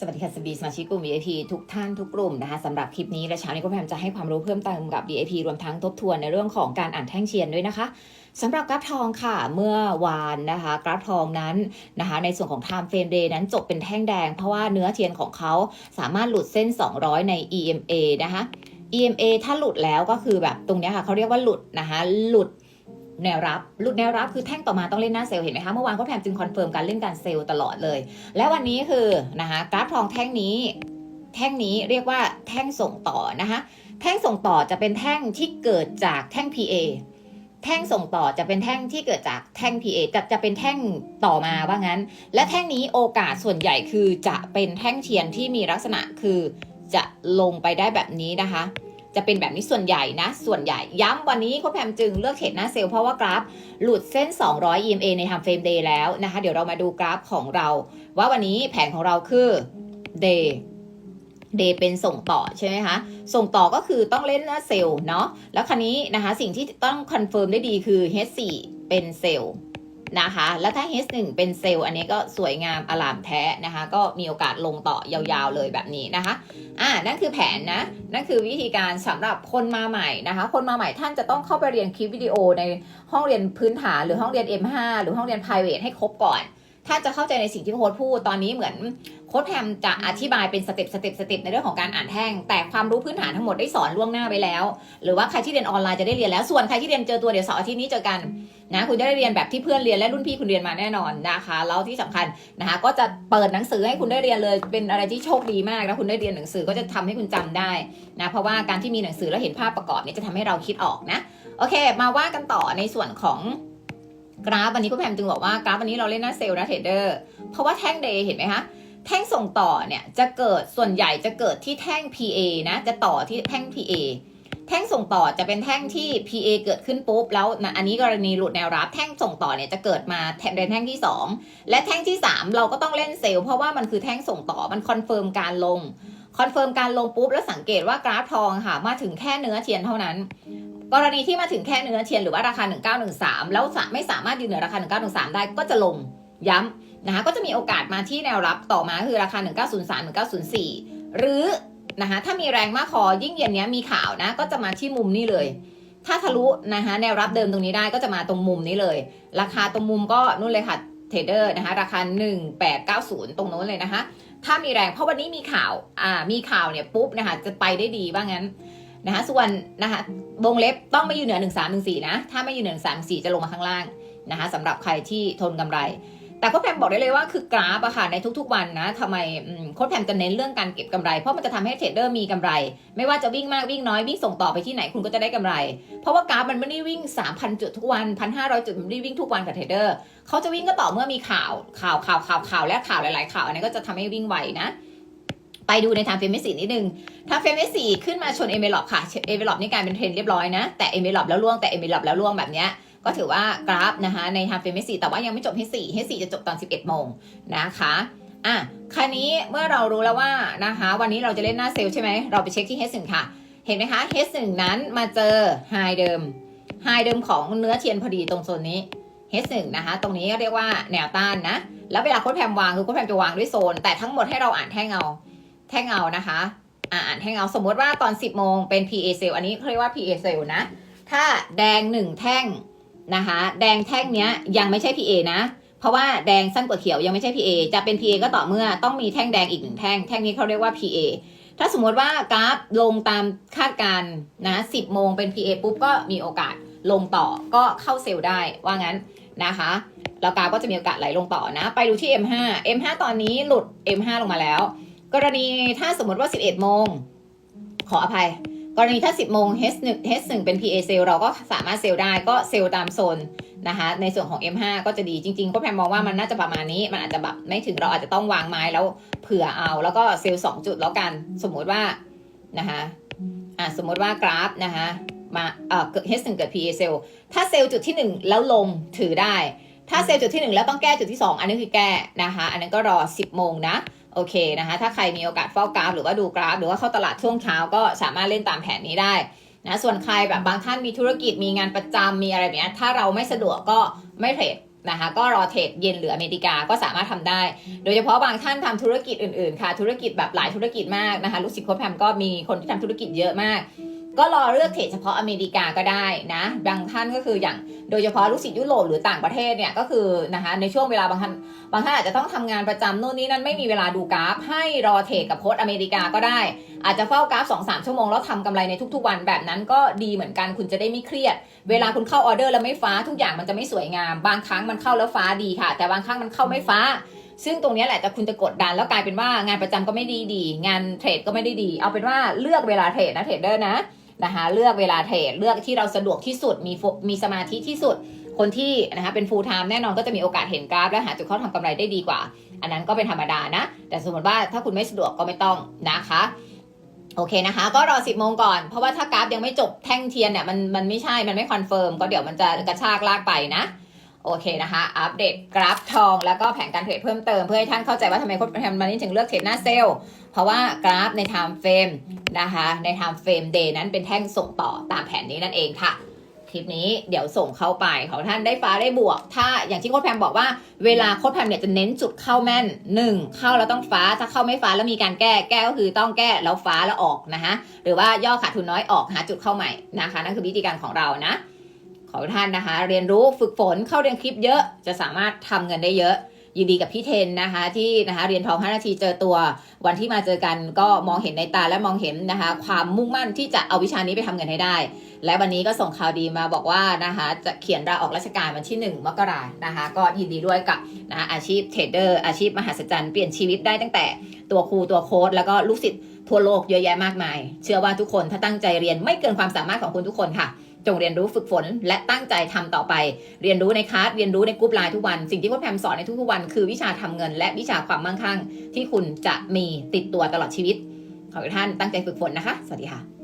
สวัสดีค่ะสบีสมาชิกกลุ่ม VIP ทุกท่านทุกกลุ่มนะคะสำหรับคลิปนี้และเช้านี้ก็พยายามจะให้ความรู้เพิ่มเติมกับ VIP รวมทั้งทบทวนในเรื่องของการอ่านแท่งเชียนด้วยนะคะสำหรับกราฟทองค่ะเมื่อวานนะคะกราฟทองนั้นนะคะในส่วนของ time frame day นั้นจบเป็นแท่งแดง เพราะว่าเนื้อเทียนของเขาสามารถหลุดเส้น 200 ใน EMA นะคะ EMA ถ้าหลุดแล้วก็คือแบบตรงนี้ค่ะเขาเรียกว่าหลุดนะคะหลุด แนวรับ หลุดแนวรับคือแท่งต่อมาต้องเล่นหน้าเซลล์เห็นไหมคะ เมื่อวานก็แพมจึงคอนเฟิร์มการเล่นการเซลล์ตลอดเลย และวันนี้คือนะคะกราฟทองแท่งนี้ แท่งนี้เรียกว่าแท่งส่งต่อนะคะแท่งส่งต่อจะเป็นแท่งที่เกิดจากแท่ง PA แท่งส่งต่อจะเป็นแท่งที่เกิดจากแท่ง PA จะจะเป็นแท่งต่อมาว่างั้น และแท่งนี้โอกาสส่วนใหญ่คือจะเป็นแท่งเทียนที่มีลักษณะคือจะลงไปได้แบบนี้นะคะ จะเป็นแบบนี้ส่วนใหญ่นะ ส่วนใหญ่ย้ำวันนี้โคแพมจึงเลือกเทรดหน้าเซลล์เพราะว่ากราฟหลุดเส้น 200 EMA ใน time frame day แล้วนะคะ เดี๋ยวเรามาดูกราฟของเรา ว่าวันนี้แผนของเราคือ day day เป็นส่งต่อใช่ไหมคะ ส่งต่อก็คือต้องเล่นหน้าเซลล์เนาะแล้วคันนี้นะคะสิ่งที่ต้องคอนเฟิร์มได้ดีคือ H4 เป็นเซลล์ นะคะ แล้วถ้า H1 เป็นเซลล์อันนี้ก็สวยงามอลามแท้นะคะ ก็มีโอกาสลงต่อยาวๆเลยแบบนี้นะคะ อ่า นั่นคือแผนนะ นั่นคือวิธีการสำหรับคนมาใหม่นะคะ คนมาใหม่ท่านจะต้องเข้าไปเรียนคลิปวิดีโอในห้องเรียนพื้นฐานหรือห้องเรียน M5 หรือห้องเรียน private ให้ครบก่อน ถ้าจะเข้าใจในสิ่งที่โค้ดพูดตอนนี้เหมือนโค้ดแพมจะอธิบายเป็นสเต็ปสเต็ปสเต็ปในเรื่องของการอ่านแท่ง แต่ความรู้พื้นฐานทั้งหมดได้สอนล่วงหน้าไปแล้ว หรือว่าใครที่เรียนออนไลน์จะได้เรียนแล้ว ส่วนใครที่เรียนเจอตัวเดี๋ยวเสาร์อาทิตย์นี้เจอกันนะคุณจะได้เรียนแบบที่เพื่อนเรียนและรุ่นพี่คุณเรียนมาแน่นอนนะคะแล้วที่สำคัญนะคะก็จะเปิดหนังสือให้คุณได้เรียนเลย เป็นอะไรที่โชคดีมากแล้วคุณได้เรียนหนังสือก็จะทำให้คุณจำได้นะเพราะว่าการที่มีหนังสือแล้วเห็นภาพประกอบเนี่ยจะทำให้เราคิดออกนะโอเค มาว่ากันต่อในส่วนของ กราฟวันนี้คุณแพมจึงบอกว่ากราฟวันนี้เราเล่นหน้าเซลล์นะเทรดเดอร์เพราะว่าแท่งเดย์เห็นไหมคะแท่งส่งต่อเนี่ยจะเกิดส่วนใหญ่จะเกิดที่แท่ง PA นะจะต่อที่แท่ง PA แท่งส่งต่อจะเป็นแท่งที่ PA เกิดขึ้นปุ๊บแล้วนะอันนี้กรณีหลุดแนวรับ แท่งส่งต่อเนี่ยจะเกิดมาแท่งแท่งที่ 2 และแท่งที่ 3 เราก็ต้องเล่นเซลล์เพราะว่ามันคือแท่งส่งต่อมันคอนเฟิร์มการลงคอนเฟิร์มการลงปุ๊บแล้วสังเกตว่ากราฟทองค่ะมาถึงแค่เนื้อเทียนเท่านั้น กรณีที่มาถึงแค่เนื้อเทียนหรือว่าราคา 1913 แล้วไม่สามารถยืนเหนือราคา 1913 ได้ก็จะลงย้ำนะคะก็จะมีโอกาสมาที่แนวรับต่อมาคือราคา 1903 1904 หรือนะคะถ้ามีแรงมากพอยิ่งเย็นนี้มีข่าวนะก็จะมาที่มุมนี้เลย ถ้าทะลุนะคะแนวรับเดิมตรงนี้ได้ก็จะมาตรงมุมนี้เลย ราคาตรงมุมก็นู่นเลยค่ะเทรดเดอร์นะคะราคา 1890 ตรงโน้นเลยนะคะถ้ามีแรงเพราะวันนี้มีข่าวอ่ามีข่าวเนี่ยปุ๊บนะคะจะไปได้ดีว่างั้น นะคะส่วนนะคะวงเล็บต้องไม่อยืนเหนือ 1314นะถ้าไม่อยืนเหนือ1314 จะลงมาข้างล่างนะคะสำหรับใครที่ทนกำไร แต่โค้ชแพมบอกได้เลยว่าคือกราฟอะค่ะในทุกๆวันนะทำไมโค้ชแพมจะเน้นเรื่องการเก็บกำไร เพราะมันจะทำให้เทรดเดอร์มีกำไร ไม่ว่าจะวิ่งมากวิ่งน้อยวิ่งส่งต่อไปที่ไหนคุณก็จะได้กำไร เพราะว่ากราฟมันไม่ได้วิ่ง 3,000 จุดทุกวัน 1,500 จุดมันไม่ได้วิ่งทุกวันกับเทรดเดอร์เขาจะวิ่งก็ต่อเมื่อมีข่าวข่าวข่าวข่าวข่าวและข่าวหลาย ๆ ข่าวอันนี้ก็จะทำให้วิ่งไวนะ ไปดูในทางเฟมเมสนิดนึงถ้าเฟมเมสขึ้นมาชนเอเมลอปค่ะ เอเมลอปนี่กลายเป็นเทรนเรียบร้อยนะ แต่เอเมลอปแล้วล่วง แต่เอเมลอปแล้วล่วงแบบเนี้ย ก็ถือว่ากราฟนะคะในทางเฟมเมสแต่ว่ายังไม่จบ H4 H4 จะจบตอน 11โมงนะคะอะคราวนี้เมื่อเรารู้แล้วว่านะคะ วันนี้เราจะเล่นหน้าเซลล์ใช่ไหม เราไปเช็คที่ H1 ค่ะ เห็นไหมคะ H1 นั้นมาเจอไฮเดิมไฮเดิมของเนื้อเทียนพอดีตรงโซนนี้ H1 นะคะ ตรงนี้เรียกว่าแนวต้านนะ แล้วเวลาโค้ดแพมวางคือโค้ดแพมจะวางด้วยโซน แต่ทั้งหมดให้เราอ่านแท่งเอา แท่งเอานะคะอ่านแท่งเอาสมมติว่าตอน 10 โมงเป็น PA cell อันนี้เขาเรียกว่า PA cell นะ ถ้าแดง 1 แท่งนะคะ แดงแท่งเนี้ยยังไม่ใช่ PA นะ เพราะว่าแดงสั้นกว่าเขียวยังไม่ใช่ PA จะเป็น PA ก็ต่อเมื่อต้องมีแท่งแดงอีกหนึ่งแท่ง แท่งนี้เขาเรียกว่า PA ถ้าสมมติว่ากราฟลงตามคาดการณ์นะ 10 โมงเป็น PA ปุ๊บก็มีโอกาสลงต่อก็เข้าเซลล์ได้ว่างั้นนะคะแล้วกราฟก็จะมีโอกาสไหลลงต่อนะ ไปดูที่ M5 M5 ตอนนี้หลุด M5 ลงมาแล้ว กรณีถ้าสมมติว่า 11 โมง ขออภัย กรณีถ้า 10 โมง H1 H1 เป็น PA เซลเราก็สามารถเซลได้ก็เซลตามโซนนะคะในส่วนของ M5 ก็จะดีจริง ๆ ก็แพมมองว่ามันน่าจะประมาณนี้ มันอาจจะแบบไม่ถึงเราอาจจะต้องวางไม้แล้วเผื่อเอาแล้วก็เซล2จุดแล้วกัน สมมุติว่านะคะอะสมมติว่ากราฟนะคะมาเอ่อเกิด H1 เกิด PA เซลถ้าเซลจุดที่ 1 แล้วลงถือได้ ถ้าเซลจุดที่ 1 แล้วต้องแก้จุดที่ 2 อันนี้คือแก้นะคะ อันนั้นก็รอ 10 โมงนะ โอเคนะคะ ถ้าใครมีโอกาสเฝ้ากราฟ หรือว่าดูกราฟ หรือว่าเข้าตลาดช่วงเช้าก็สามารถเล่นตามแผนนี้ได้นะส่วนใครแบบบางท่านมีธุรกิจมีงานประจำมีอะไรแบบเนี้ยถ้าเราไม่สะดวกก็ไม่เทรดนะคะก็รอเทรดเย็นหรืออเมริกาก็สามารถทำได้ โดยเฉพาะบางท่านทำธุรกิจอื่นๆค่ะ ธุรกิจแบบหลายธุรกิจมากนะคะลูกศิษย์โค้ชแพมก็มีคนที่ทำธุรกิจเยอะมาก ก็รอเลือกเทรดเฉพาะอเมริกาก็ได้นะบางท่านก็คืออย่างโดยเฉพาะลูกศิษย์ยุโรปหรือต่างประเทศเนี่ยก็คือนะคะในช่วงเวลาบางท่านบางท่านอาจจะต้องทำงานประจำโน่นนี่นั่นไม่มีเวลาดูกราฟ ให้รอเทรดกับโค้ชอเมริกาก็ได้ อาจจะเฝ้ากราฟ2-3ชั่วโมงแล้วทำกำไรในทุกๆวันแบบนั้นก็ดีเหมือนกันคุณจะได้ไม่เครียด เวลาคุณเข้าออเดอร์แล้วไม่ฟ้าทุกอย่างมันจะไม่สวยงาม บางครั้งมันเข้าแล้วฟ้าดีค่ะ แต่บางครั้งมันเข้าไม่ฟ้าซึ่งตรงนี้แหละจะคุณจะกดดันแล้วกลายเป็นว่างานประจำก็ไม่ดีดี งานเทรดก็ไม่ได้ดี เอาเป็นว่าเลือกเวลาเทรดนะเทรดเดอร์นะ นะคะเลือกเวลาเทรดเลือกที่เราสะดวกที่สุดมีฟมีสมาธิที่สุด คนที่นะคะเป็น full time แน่นอนก็จะมีโอกาสเห็นกราฟ และหาจุดเข้าทำกำไรได้ดีกว่า อันนั้นก็เป็นธรรมดานะ แต่สมมติว่าถ้าคุณไม่สะดวกก็ไม่ต้องนะคะโอเคนะคะ ก็รอ10โมงก่อน เพราะว่าถ้ากราฟยังไม่จบแท่งเทียนเนี่ยมันมันไม่ใช่มันไม่คอนเฟิร์มก็เดี๋ยวมันจะกระชากลากไปนะ โอเคนะคะ อัปเดตกราฟทองแล้วก็แผนการเทรดเพิ่มเติมเพื่อให้ท่านเข้าใจว่าทำไมโค้ชแพมมันนี่ถึงเลือกเทรดหน้าเซลล์เพราะว่ากราฟใน time frame นะคะใน time frame day นั้นเป็นแท่งส่งต่อตามแผนนี้นั่นเองค่ะ คลิปนี้เดี๋ยวส่งเข้าไปของท่านได้ฟ้าได้บวก ถ้าอย่างที่โค้ชแพมบอกว่าเวลาโค้ชแพมเนี่ยจะเน้นจุดเข้าแม่น 1 เข้าแล้วต้องฟ้าถ้าเข้าไม่ฟ้าแล้วมีการแก้แก้ก็คือต้องแก้แล้วฟ้าแล้วออกนะคะหรือว่าย่อขาดทุนน้อยออกหาจุดเข้าใหม่นะคะนั่นคือวิธีการของเรานะ ขอท่านนะคะ เรียนรู้ฝึกฝนเข้าเรียนคลิปเยอะจะสามารถทำเงินได้เยอะ ยินดีกับพี่เทนนะคะ ที่นะคะเรียนทอง5นาทีเจอตัว วันที่มาเจอกันก็มองเห็นในตาและมองเห็นนะคะ ความมุ่งมั่นที่จะเอาวิชานี้ไปทำเงินให้ได้ และวันนี้ก็ส่งข่าวดีมาบอกว่านะคะ จะเขียนลาออกราชการวันที่ 1 มกรานะคะ ก็ยินดีด้วยกับนะะอาชีพเทรดเดอร์อาชีพมหัศจรรย์เปลี่ยนชีวิตได้ตั้งแต่ตัวครูตัวโค้ดแล้วก็ลูกศิษย์ทั่วโลกเยอะแยะมากมาย เชื่อว่าทุกคนถ้าตั้งใจเรียนไม่เกินความสามารถของคุณทุกคนค่ะ จงเรียนรู้ฝึกฝน และตั้งใจทำต่อไป เรียนรู้ในคลาสเรียนรู้ในกรุ๊ปไลน์ทุกวัน สิ่งที่พ่อแพมสอนในทุกๆวัน คือวิชาทำเงิน และวิชาความมั่งคั่ง ที่คุณจะมีติดตัวตลอดชีวิตขอให้ท่านตั้งใจฝึกฝนนะคะ สวัสดีค่ะ